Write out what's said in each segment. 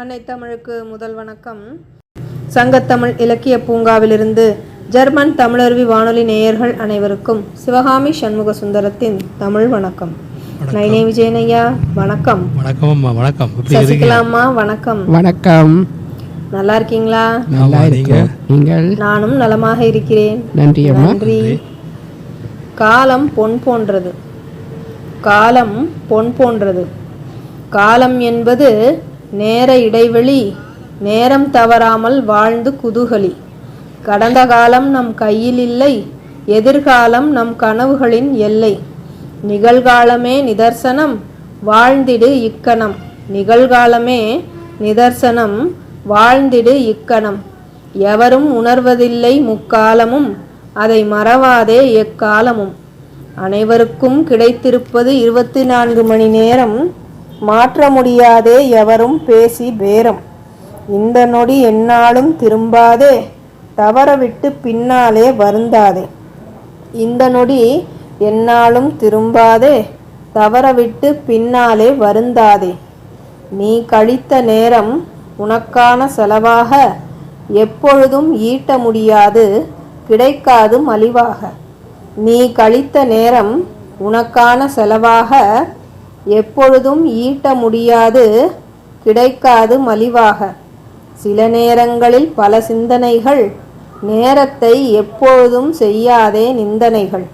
அன்னை தமிழுக்கு முதல் வணக்கம். சங்கத்தமிழ் இலக்கிய பூங்காவிலிருந்து ஜெர்மன் தமிழருவி வானொலி நேயர்கள் அனைவருக்கும் சிவகாமி சண்முக சுந்தரத்தின் தமிழ் வணக்கம். நைனே விஜயனையா வணக்கம். வணக்கம் வணக்கம். எப்படி இருக்கீங்க? சசிகலாம்மா வணக்கம். வணக்கம். நல்லா இருக்கீங்களா? நல்லா நீங்கள்? நானும் நலமாக இருக்கிறேன். நன்றி அம்மா. நன்றி. காலம் பொன் போன்றது. காலம் பொன் போன்றது. காலம் என்பது நேர இடைவெளி நேரம் தவறாமல் வாழ்ந்து குதூகலி. கடந்த காலம் நம் கையில் இல்லை எதிர்காலம் நம் கனவுகளின் எல்லை. நிகழ்காலமே நிதர்சனம் வாழ்ந்திடு இக்கணம். நிகழ்காலமே நிதர்சனம் வாழ்ந்திடு இக்கணம். எவரும் உணர்வதில்லை முக்காலமும் அதை மறவாதே எக்காலமும். அனைவருக்கும் கிடைத்திருப்பது இருபத்தி நான்கு மணி நேரம். மாற்ற முடியாதே எவரும் பேசி பேரம். இந்த நொடி என்னாலும் திரும்பாதே தவறவிட்டு பின்னாலே வருந்தாதே. இந்த நொடி என்னாலும் திரும்பாதே தவறவிட்டு பின்னாலே வருந்தாதே. நீ கழித்த நேரம் உனக்கான செலவாக எப்பொழுதும் ஈட்ட முடியாது கிடைக்காது மலிவாக. நீ கழித்த நேரம் உனக்கான செலவாக எப்பொழுதும் ஈட்ட முடியாது கிடைக்காது மலிவாக. சில நேரங்களில் பல சிந்தனைகள் நேரத்தை எப்பொழுதும் செய்யாதே நிந்தனைகள்.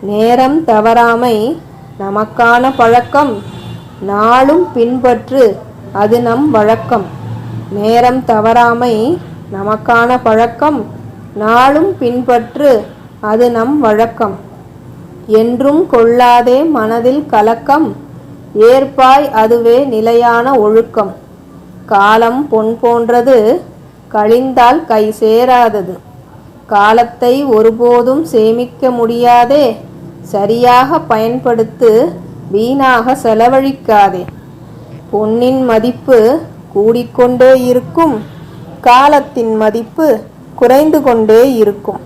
நேரம் தவறாமை நமக்கான பழக்கம் நாளும் பின்பற்று அது நம் வழக்கம். நேரம் தவறாமை நமக்கான பழக்கம் நாளும் பின்பற்று அது நம் வழக்கம். என்றும் கொள்ளாதே மனதில் கலக்கம் ஏற்பாய் அதுவே நிலையான ஒழுக்கம். காலம் பொன் போன்றது கழிந்தால் கை சேராதது. காலத்தை ஒருபோதும் சேமிக்க முடியாதே சரியாக பயன்படுத்து வீணாக செலவழிக்காதே. பொன்னின் மதிப்பு கூடிக்கொண்டே இருக்கும் காலத்தின் மதிப்பு குறைந்து கொண்டே இருக்கும்.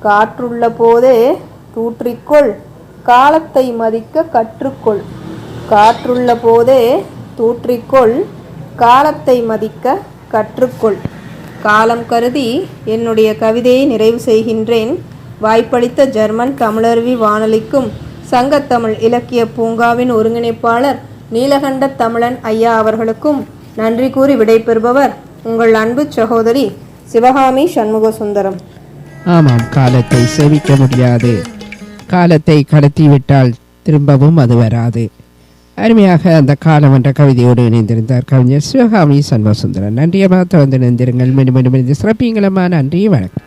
காற்றுள்ள போதே தூற்றிக்கொள் காலத்தை மதிக்க கற்றுக்கொள். காற்றுள்ள போதே தூற்றிக்கொள் காலத்தை மதிக்க கற்றுக்கொள். காலம் கருதி என்னுடைய கவிதையை நிறைவு செய்கின்றேன். வாய்ப்பளித்த ஜெர்மன் தமிழருவி வானொலிக்கும் சங்கத்தமிழ் இலக்கிய பூங்காவின் ஒருங்கிணைப்பாளர் நீலகண்ட தமிழன் ஐயா அவர்களுக்கும் நன்றி கூறி விடைபெறுபவர் உங்கள் அன்பு சகோதரி சிவகாமி சண்முக சுந்தரம் ஆமாம் காலத்தை சேவிக்க முடியாது. காலத்தை கடத்திவிட்டால் திரும்பவும் அது வராது. அருமையாக அந்த காலம் என்ற கவிதையோடு இணைந்திருந்தார் கவிஞர் சிவகாமி சண்முகசுந்தரன். நன்றியமாக தொடர்ந்து இணைந்திருங்கள். மீண்டும் மீண்டும் இணைந்து சிறப்பிங்களம்மா நன்றி வணக்கம்.